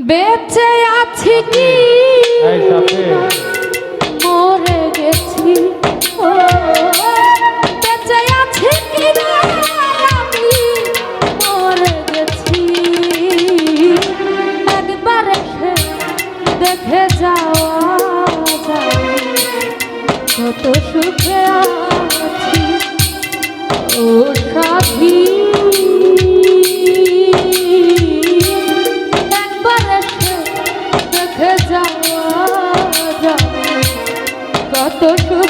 বেঁচে আছি কি? মরে গেছি। ও।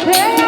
সুখে আছি।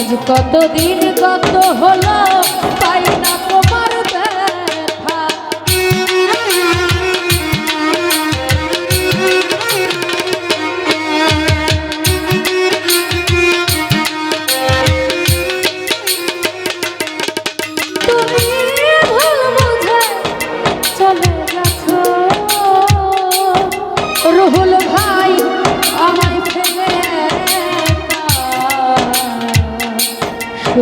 আজ কতদিন কত হলো?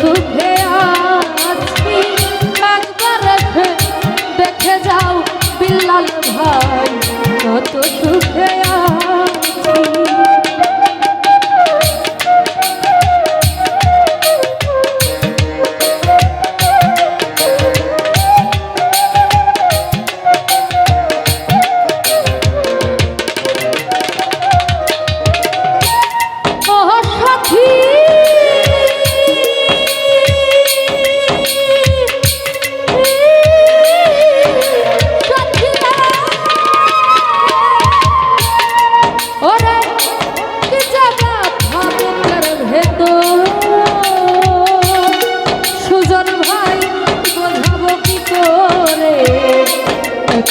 সুখে আছি। দেখে যাও বিল্লাল ভাই কত সুখে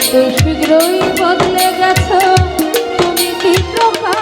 এত শীঘ্রই বদলে গেছ। তুমি কি প্রকার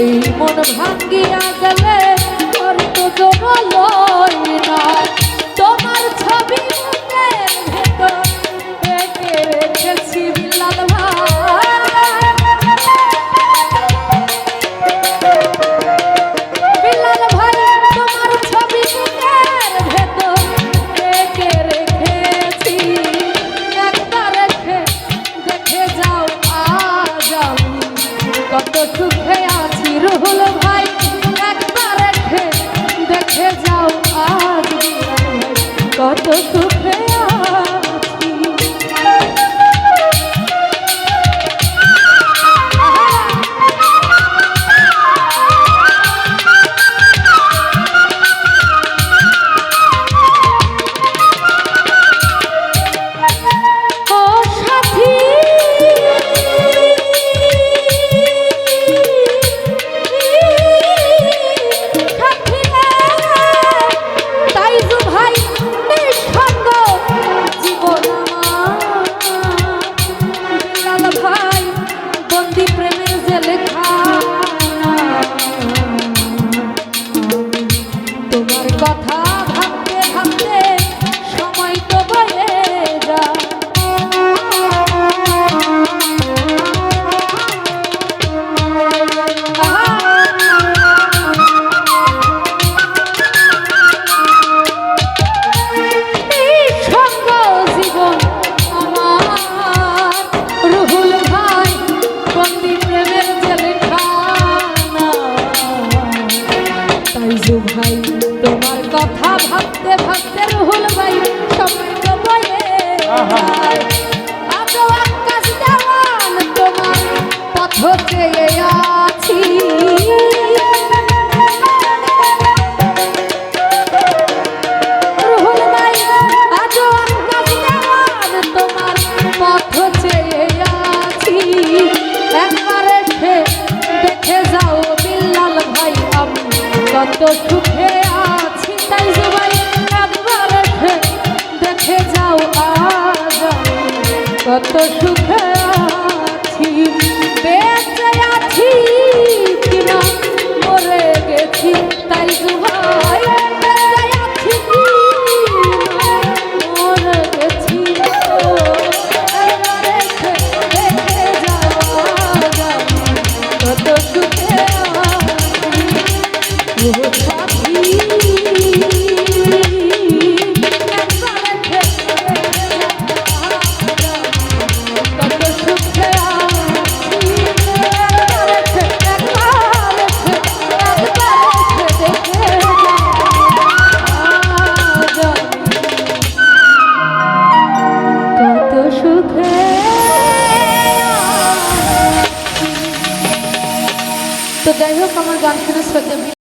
এই মন ভাঙ্গিয়া গেলে আর তো জমালয় না। pouco ভাইজু ভাই তোমার কথা ভাবতে ভাবতে রহুল ভাই সময় তো বয়ে আরও আকাশ দেওয়ান তোমার পথ চেয়ে আছি। কত সুখে